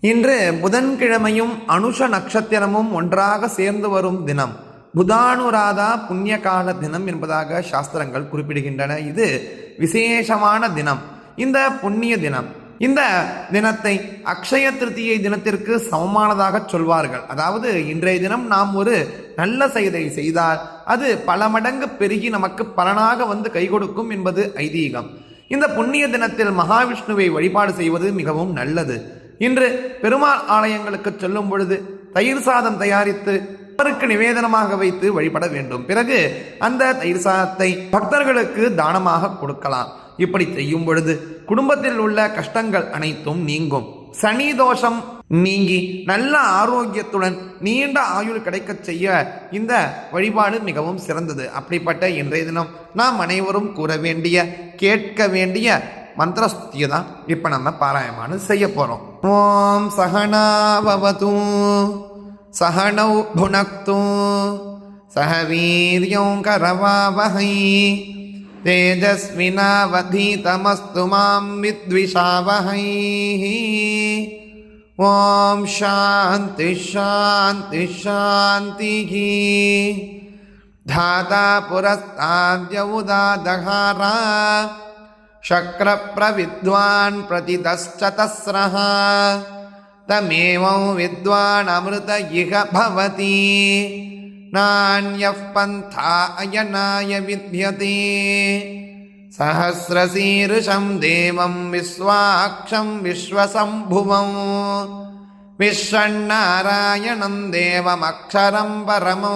இன்று புதன்கிழமையும் அனுஷ நட்சத்திரமும் ஒன்றாக சேர்ந்து வரும் தினம். புதானுராதா புண்ணியகால தினம் என்பதாக சாஸ்திரங்கள் குறிப்பிடுகின்றன. இது விசேஷமான தினம். இந்த புண்ணிய தினம். இந்த தினத்தை அக்ஷய திருத்தியை தினத்திற்கு சமமானதாக சொல்வார்கள். அதாவது இன்றைய தினம் நாம் ஒரு நல்ல செயலை செய்தால் அது பல மடங்கு பெருகி நமக்கு பலனாக வந்து கை கொடுக்கும் என்பது ஐதீகம். இந்த புண்ணிய தினத்தில் மகாவிஷ்ணுவை வழிபாடு செய்வது மிகவும் நல்லது. இன்று பெருமாள் ஆலயங்களுக்கு செல்லும் பொழுது தயிர் சாதம் தயாரித்து அவருக்கு நிவேதனமாக வைத்து வழிபட வேண்டும். பிறகு அந்த தயிர் சாதத்தை பக்தர்களுக்கு தானமாக கொடுக்கலாம். இப்படி செய்யும் பொழுது குடும்பத்தில் உள்ள கஷ்டங்கள் அனைத்தும் நீங்கும். சனி தோஷம் நீங்கி நல்ல ஆரோக்கியத்துடன் நீண்ட ஆயுள் கிடைக்கச் செய்ய இந்த வழிபாடு மிகவும் சிறந்தது. அப்படிப்பட்ட இன்றைய தினம் நாம் அனைவரும் கூற வேண்டிய கேட்க வேண்டிய ಮಂತ್ರಸ್ತುತಿಯದ ಟಿಪ್ಪಣನ್ನು ಪಾರಾಯಣ ಮಾಡಿ ಸೆಯ್ಯಪ್ಪೋರು ಓಂ ಸಹನಾಭವತು ಸಹನೌ ಭುನಕ್ತು ಸಹ ಕರವಾವಹೈ ತೇಜಸ್ವಿನಾವಧೀತಮಸ್ತು ಮಾಂ ವಿದ್ವಿಷಾವಹೈ ಓಂ ಶಾಂತಿ ಶಾಂತಿ ಶಾಂತಿ धाता पुरस्ताद्यौदादघारा शक्रप्रविद्वान् प्रतितश्चतस्रः तमेवं विद्वानमृत इह भवति नान्यः पन्था अयनाय विद्यते सहस्रशीर्षं देवं विश्वाक्षं विश्वसम्भुवं विश्वन्नारायणं देवमक्षरं परमो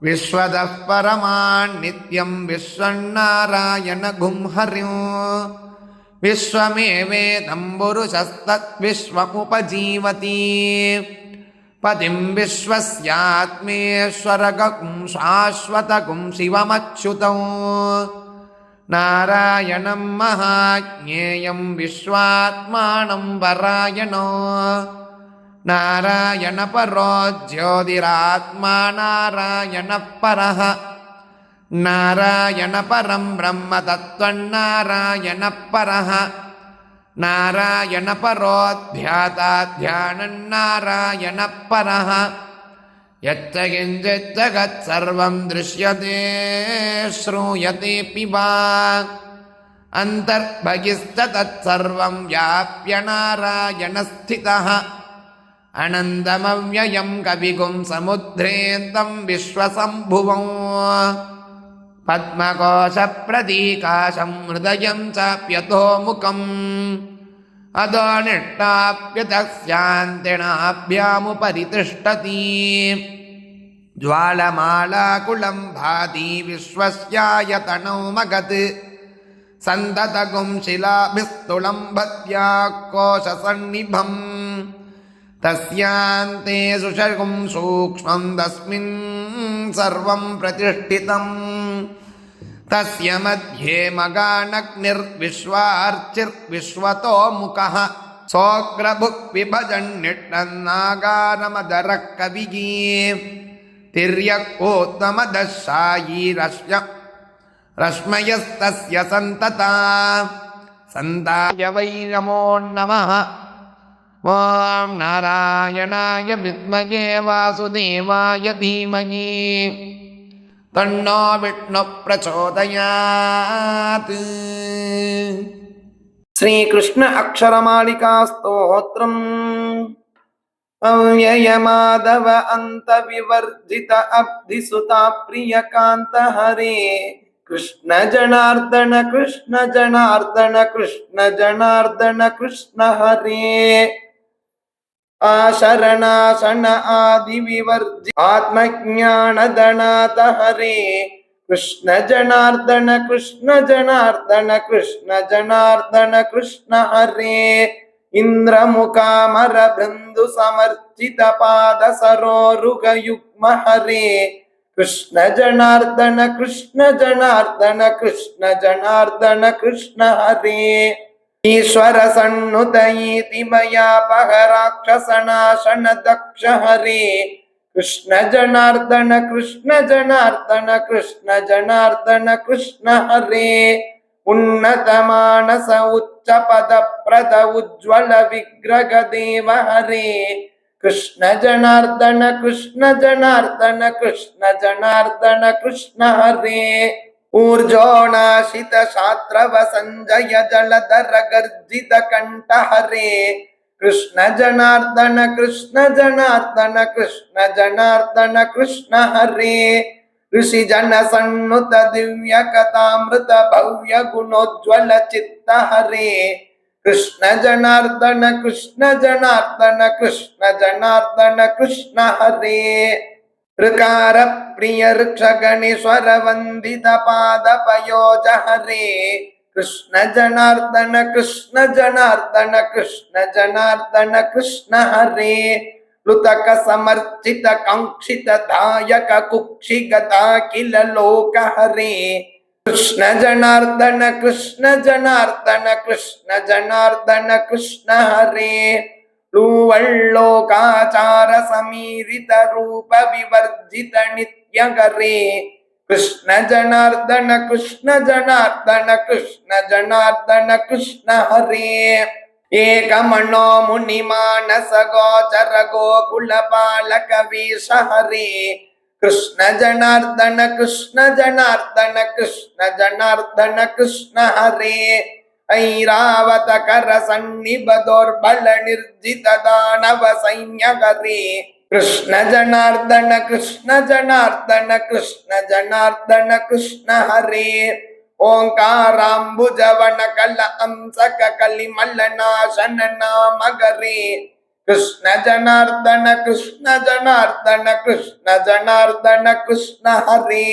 पदो विश्वतः परमान्नित्यं विश्वन्नारायणगुंहर्यो विश्वमेवेदं पुरुषस्तद्विश्वमुपजीवति पतिं विश्वस्यात्मेश्वरगुं शाश्वतगुं शिवमच्युतौ नारायणं महाज्ञेयं विश्वात्मानं परायणो नारायणपरो ज्योतिरात्मा नारायणः परः नारायणपरं ब्रह्म तत्त्वन्नारायणः परः नारायणपरोध्याताध्यानन्नारायणः परः यच्च किञ्चित् जगत्सर्वं दृश्यते श्रूयतेऽपि वा अन्तर्बहिश्च तत्सर्वं व्याप्य नारायणस्थितः அனந்தமவ்யம் கவிகும் சமுத்ரேந்தம் விஸ்வசம்புவம். பத்மகோஷப்பிரதீகாசம் ஹயம் சாப்பியதோ முகம் அதோ நிஷ்டாப்பியதாந்தினாபியாமுபரிதிஷ்டதி ஜுவாலமாலாகுலம் பாதி விஸ்வஸ்யாயதனோ மகத் சந்ததகும் சிலாபிஸ்துலம் பத்யா கோஷசன்னிபம் तस्यान्ते सुषगुं सूक्ष्मं तस्मिन् सर्वं प्रतिष्ठितम् तस्य मध्ये मगानग्निर्विश्वार्चिर्विश्वतो मुखः सोऽग्रभुक्विभजन्निट्टन्नागारमदरः कविः तिर्यकोत्तमदशायी रश्य रश्मयस्तस्य सन्तता सन्ताय वै नमो नमः ॐ नारायणाय विद्महे वासुदेवाय धीमहि। तन्नो विष्णुः प्रचोदयात्। श्रीकृष्ण अक्षरमालिका स्तोत्रम् अव्ययमाधव अन्तविवर्जित अब्धिसुता प्रियकान्त हरे कृष्ण जनार्दन कृष्ण जनार्दन कृष्ण जनार्दन कृष्ण हरे आशरणाशन आदिविवर्जि आत्मज्ञानदनाथ हरे कृष्ण जनार्दन कृष्ण जनार्दन कृष्ण जनार्दन कृष्ण हरे इन्द्रमुकामर बृन्दु समर्चित पाद सरोरुगयुग्म हरे कृष्ण जनार्दन कृष्ण जनार्दन कृष्ण जनार्दन कृष्ण हरे ईश्वर सन्नुत इति मया पहराक्षसनाशन दक्ष हरे कृष्ण जनार्दन कृष्ण जनार्दन कृष्ण जनार्दन कृष्ण हरे उन्नतमानस उच्चपदप्रद उज्ज्वल विग्रह देव हरे कृष्ण जनार्दन कृष्ण जनार्दन कृष्ण जनार्दन कृष्ण हरे ऊर्जोनाशित शात्रव सञ्जय जलधर गर्जित कण्ठ हरे कृष्ण जनार्दन कृष्ण जनार्दन कृष्ण जनार्दन, कृष्ण हरे। ऋषि जन सन्नुत दिव्य कथामृत भव्य गुणोज्ज्वल चित्त हरे। कृष्ण जनार्दन कृष्ण जनार्दन कृष्ण जनार्दन, कृष्ण हरे। ऋकार प्रिय ऋक्ष गणेश्वर वन्दित पाद पयोज हरे कृष्ण जनार्दन कृष्ण जनार्दन कृष्ण जनार्दन कृष्ण हरे लुतक समर्चित काङ्क्षित दायक कुक्षि गता किल लोक हरे कृष्ण जनार्दन कृष्ण जनार्दन कृष्ण जनार्दन कृष्ण हरे लूवल्लोकाचार समीरित रूप विवर्जित नित्य करे कृष्ण जनार्दन कृष्ण जनार्दन कृष्ण जनार्दन कृष्ण हरे एकमणो मुनिमानस गोचर गोकुल बालक वेश हरे कृष्ण जनार्दन कृष्ण जनार्दन कृष्ण जनार्दन कृष्ण हरे ಐರಾವತಕರ ಸನ್ನಿಬದೋರ್ಬಲ ನಿರ್ಜಿತ ದಾನವ ಸೈನ್ಯಕರಿ ಕೃಷ್ಣ ಜನಾರ್ದನ ಕೃಷ್ಣ ಜನಾರ್ದನ ಕೃಷ್ಣ ಜನಾರ್ದನ ಕೃಷ್ಣ ಹರಿ ಓಂಕಾರಾಂಬುಜವನ ಕಲ ಅಂಸಕ ಕಲಿಮಲ್ಲನಾಶನ ನಾಮಗರಿ ಕೃಷ್ಣ ಜನಾರ್ದನ ಕೃಷ್ಣ ಜನಾರ್ದನ ಕೃಷ್ಣ ಜನಾರ್ದನ ಕೃಷ್ಣ ಹರಿ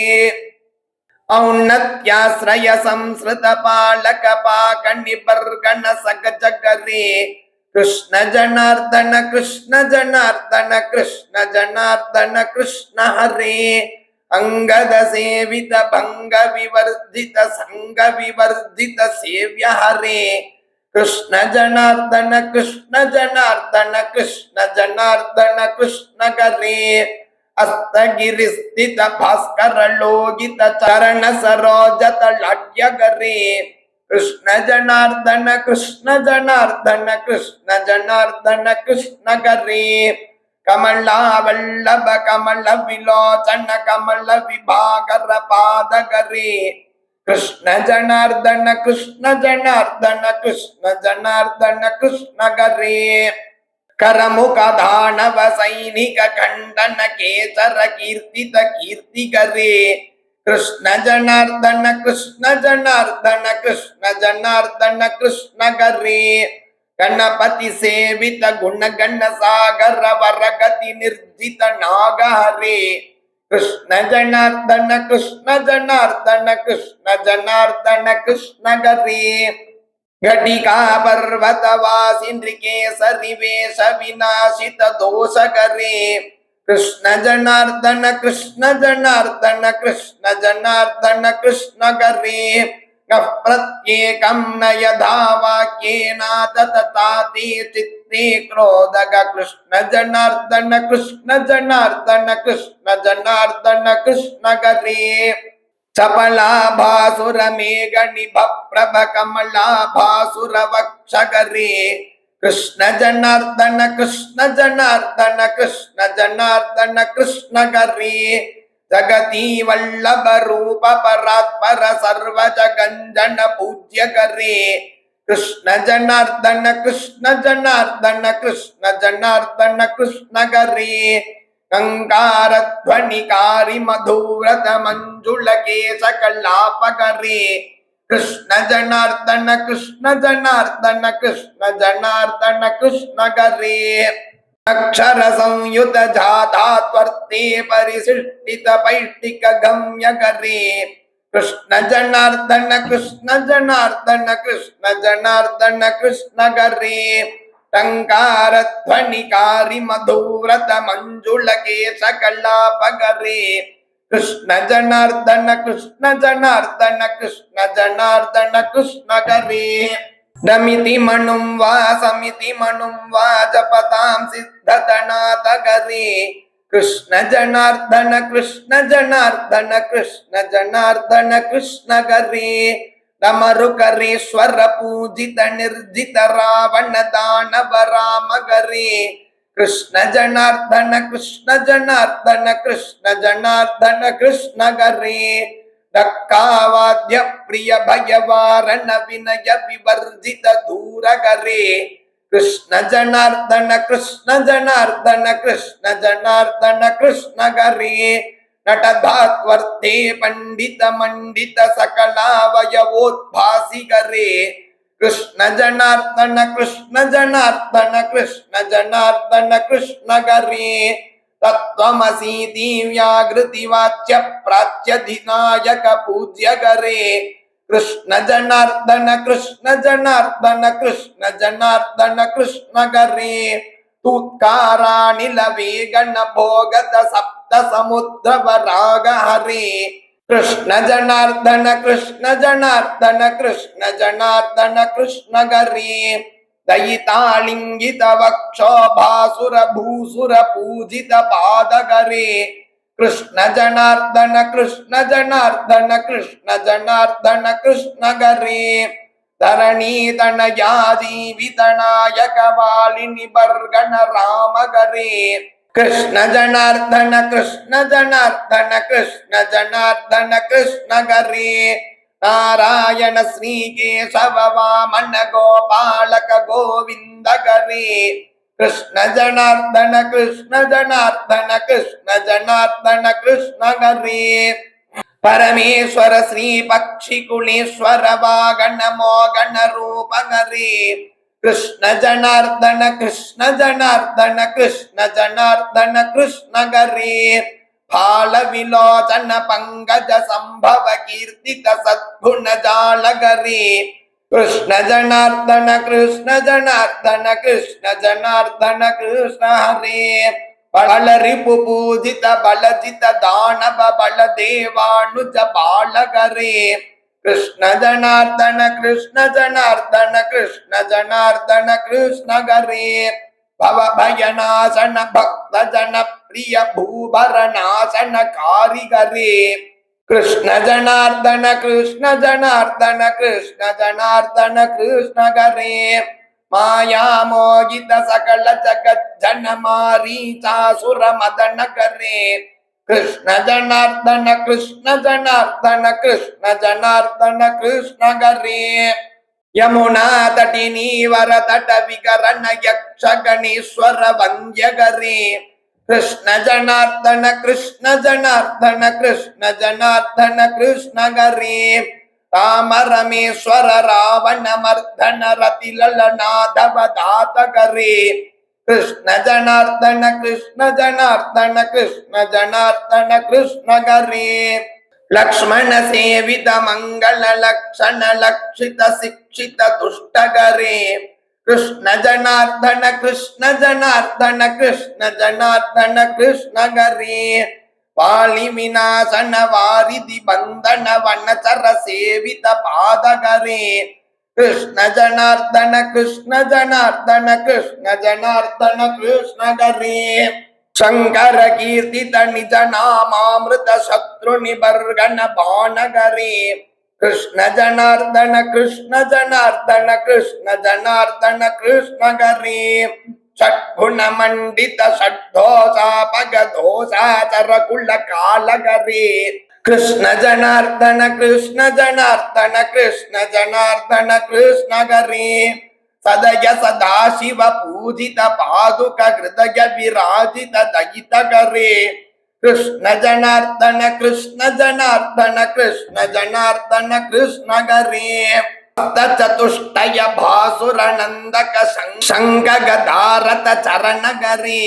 ఔన్నత్యాశ్రయ సంస్కృత పాలక పాకణిబర్గణ సగజగరే కృష్ణ జనార్దన కృష్ణ జనార్దన కృష్ణ జనార్దన కృష్ణ హరే అంగద సేవిత భంగ వివర్ధిత సంగ వివర్ధిత సేవ్య హరే కృష్ణ జనార్దన కృష్ణ జనార్దన కృష్ణ జనార్దన కృష్ణ గరే ಹಸ್ತಗಿರಿಸ್ಥಿತ ಭಾಸ್ಕರ ಲೋಗಿತ ಚರಣ ಸರೋಜತ ಲಡ್ಯಗರಿ ಕೃಷ್ಣ ಜನಾರ್ದನ ಕೃಷ್ಣ ಜನಾರ್ದನ ಕೃಷ್ಣ ಜನಾರ್ದನ ಕೃಷ್ಣ ಗರಿ ಕಮಲ ವಲ್ಲಭ ಕಮಲ ವಿಲೋಚನ ಕಮಲ ವಿಭಾಗರ ಪಾದಗರಿ ಕೃಷ್ಣ ಜನಾರ್ದನ ಕೃಷ್ಣ ಜನಾರ್ದನ ಕೃಷ್ಣ ಜನಾರ್ದನ ಕೃಷ್ಣ ಗರಿ ಕರಮುಖ ದಾನವ ಸೈನಿಕ ಖಂಡನ ಕೇಸರ ಕೀರ್ತಿತ ಕೀರ್ತಿಗರೇ ಕೃಷ್ಣ ಜನಾರ್ದನ ಕೃಷ್ಣ ಜನಾರ್ದನ ಕೃಷ್ಣ ಜನಾರ್ದನ ಕೃಷ್ಣ ಗರೇ ಗಣಪತಿ ಸೇವಿತ ಗುಣಗಣ ಸಾಗರ ವರಗತಿ ನಿರ್ಜಿತ ನಾಗಹರೇ ಕೃಷ್ಣ ಜನಾರ್ದನ ಕೃಷ್ಣ ಜನಾರ್ದನ ಕೃಷ್ಣ ಜನಾರ್ದನ ಕೃಷ್ಣ ಗರೇ घटिका पर्वत वासिन्द्रिकेसरि वेश विनाशित दोष करे कृष्ण जनार्दन कृष्ण जनार्दन कृष्ण जनार्दन कृष्ण करे प्रत्येकं न यथा वाक्येनाथ तथा ते चित्ते क्रोधग कृष्ण जनार्दन कृष्ण जनार्दन कृष्ण जनार्दन कृष्ण करे चपलाभासुर मेघ प्रभ कमलाभासुर वक्षगरे कृष्ण जनार्दन कृष्ण जनार्दन कृष्ण जनार्दन कृष्ण गरे जगती वल्लभ रूप परात्पर सर्व जगंजन पूज्य करे कृष्ण जनार्दन कृष्ण जनार्दन कृष्ण जनार्दन कृष्ण गरे कंकारध्वनिकारी मधुव्रत मंजुल केश कल्लापकरे कृष्ण जनार्दन कृष्ण जनार्दन कृष्ण जनार्दन कृष्ण गरे अक्षर संयुत जाता त्वर्ते परिशिष्टित पैष्टिक गम्य करे कृष्ण जनार्दन कृष्ण जनार्दन कृष्ण जनार्दन कृष्ण गरे टंकार ध्वनिकारी मधुव्रत मंजुल केश कल्लापगरे कृष्ण जनार्दन कृष्ण जनार्दन कृष्ण जनार्दन कृष्ण गरे नमिति मनुं वा समिति मनुं वा जपतां सिद्धतनाथ गरे कृष्ण जनार्दन कृष्ण जनार्दन कृष्ण जनार्दन कृष्ण ನಮರುಕರೇಶ್ವರ ಪೂಜಿತ ನಿರ್ಜಿತ ರಾವಣ ದಾನವ ರಾಮಗರೇ ಕೃಷ್ಣ ಜನಾರ್ದನ ಕೃಷ್ಣ ಜನಾರ್ದನ ಕೃಷ್ಣ ಜನಾರ್ದನ ಕೃಷ್ಣ ಗರೇ ಡಕ್ಕಾವಾದ್ಯ ಪ್ರಿಯ ಭಯವಾರಣ ವಿನಯ ವಿವರ್ಜಿತ ದೂರಗರೇ ಕೃಷ್ಣ ಜನಾರ್ದನ ಕೃಷ್ಣ ಜನಾರ್ದನ ಕೃಷ್ಣ ಜನಾರ್ದನ ಕೃಷ್ಣ ಗರೇ नटधात्वर्ते पण्डितमण्डितसकलावयवोद्भासिकरे कृष्णजनार्दन कृष्णजनार्दन कृष्णजनार्दन कृष्ण जनार्दन कृष्ण कृष्णजनार्दन कृष्णजनार्दन कृष्णजनार्दन कृष्णगरे। भोगत सप्त समुद्र वराग हरे कृष्ण जनार्दन कृष्ण जनार्दन कृष्ण जनार्दन कृष्ण करे दयितालिङ्गित वक्षो भासुर पूजित पादगरे कृष्ण जनार्दन कृष्ण जनार्दन कृष्ण जनार्दन कृष्ण गरे वालिनि बर्गण राम கிருஷ்ண ஜனார்தன கிருஷ்ண ஜனார்தன கிருஷ்ண ஜனார்தன கிருஷ்ணகரே நாராயண ஸ்ரீ கேசவ வாமன கோபாலக கோவிந்தகரே கிருஷ்ண ஜனார்தன கிருஷ்ண ஜனார்தன கிருஷ்ண ஜனார்தன கிருஷ்ணகரே பரமேஸ்வர ஸ்ரீ பக்ஷி குணேஸ்வர வாகன மோகன ரூபகரே कृष्ण जनार्दन कृष्ण जनार्दन कृष्ण जनार्दन कृष्ण गरे फाल विलोचन पंकज संभव कीर्तित सद्गुण जाल गरे कृष्ण जनार्दन कृष्ण जनार्दन कृष्ण जनार्दन कृष्ण हरे बल रिपु पूजित बलजित दानव बल देवानुज बाल करे कृष्ण जनार्दन कृष्ण जनार्दन कृष्ण जनार्दन कृष्ण गरे भव भयनाशन भक्त जन प्रिय भूभर नाशन कारिगरे कृष्ण जनार्दन कृष्ण जनार्दन कृष्ण जनार्दन कृष्ण गरे माया मोहित सकल जगत जन मारीचासुर मदन करे கிருஷ்ண ஜனார்தன கிருஷ்ண ஜனார்தன கிருஷ்ண ஜனார்தன கிருஷ்ணகரே யமுனா தடினி வர தட விகரண யக்ஷ கணீஸ்வர வந்தியகரே கிருஷ்ண ஜனார்தன கிருஷ்ண ஜனார்தன கிருஷ்ண ஜனார்தன கிருஷ்ணகரே ராம ரமேஸ்வர ராவண மர்தன ரதிலநாதவதாதகரே கிருஷ்ண ஜனார்த்தன கிருஷ்ண ஜனார்த்தன கிருஷ்ண ஜனார்த்தன கிருஷ்ணகரே லக்ஷ்மண சேவித மங்கள லக்ஷண லக்ஷித சிக்ஷித துஷ்டகரே கிருஷ்ண ஜனார்தன கிருஷ்ண ஜனார்தன கிருஷ்ண ஜனார்தன கிருஷ்ணகரே பாலி விநாசன வாரிதி பந்தன வண்ண சர சேவித பாதகரே गरे वाली विनाशन वारिधि बंधन वनचर सेवित पादगरे कृष्ण जनार्दन कृष्ण जनार्दन कृष्ण जनार्दन कृष्ण गरे शंकर कीर्तित निज नामामृत शत्रु निबर्गन बाणगरे कृष्ण जनार्दन कृष्ण जनार्दन कृष्ण जनार्दन कृष्ण गरे षड्गुण मंडित षड्दोषापग दोषाचर कुल कालगरे கிருஷ்ண ஜனார்தன கிருஷ்ண ஜனார்தன கிருஷ்ண ஜனார்தன கிருஷ்ணகரே சதய சதாசிவ பூஜித பாதுக ஹிருதய விராஜித தயிதகரே கிருஷ்ண ஜனார்தன கிருஷ்ண ஜனார்தன கிருஷ்ண ஜனார்தன கிருஷ்ணகரே சதுஷ்டய பாசுரநந்தக சங்க கதாரத சரணகரே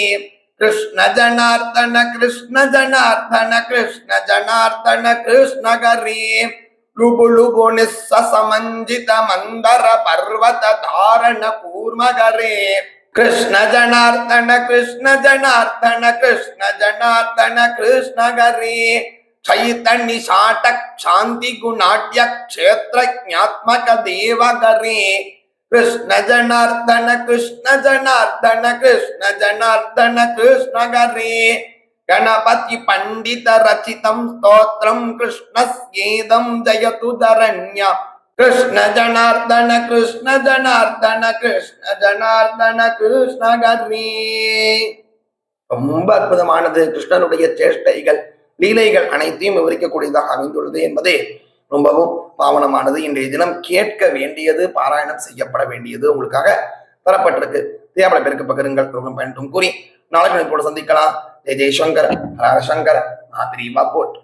नंदक शंग गदारत चरण गरे कृष्ण जनार्दन कृष्ण जनार्दन कृष्ण जनार्दन कृष्ण गरे लुबु लुबु निस्समञ्जित मन्दर पर्वत धारण कूर्म गरे कृष्ण जनार्दन कृष्ण जनार्दन कृष्ण जनार्दन कृष्ण गरे चैतन्य शाटक शांति गुणाढ्य क्षेत्र ज्ञात्मक देव गरे கிருஷ்ண ஜனார்த்தன கிருஷ்ண ஜனார்தன கிருஷ்ண ஜனார்தன கிருஷ்ணகரி கணபதி பண்டித ரச்சிதம் ஸ்தோத்திரம் கிருஷ்ணஸ்கீதம் ஜயது தரண்யா கிருஷ்ண ஜனார்த்தன கிருஷ்ண ஜனார்த்தன கிருஷ்ண ஜனார்த்தன கிருஷ்ணகரி ரொம்ப அற்புதமானது கிருஷ்ணனுடைய சேஷ்டைகள் லீலைகள் அனைத்தையும் விவரிக்கக்கூடியதாக அமைந்துள்ளது என்பதே ரொம்பவும் பாவனமானது. இன்றைய தினம் கேட்க வேண்டியது பாராயணம் செய்யப்பட வேண்டியது உங்களுக்காக தரப்பட்டிருக்கு. தேவைப்பட பேருக்கு பகிருங்கள். ரொம்ப பயன்ட்டும் கூறி நாளைக்கு கூட சந்திக்கலாம். ஜெய் ஜெய்சங்கர் ஹர சங்கர் மாதிரி போட்.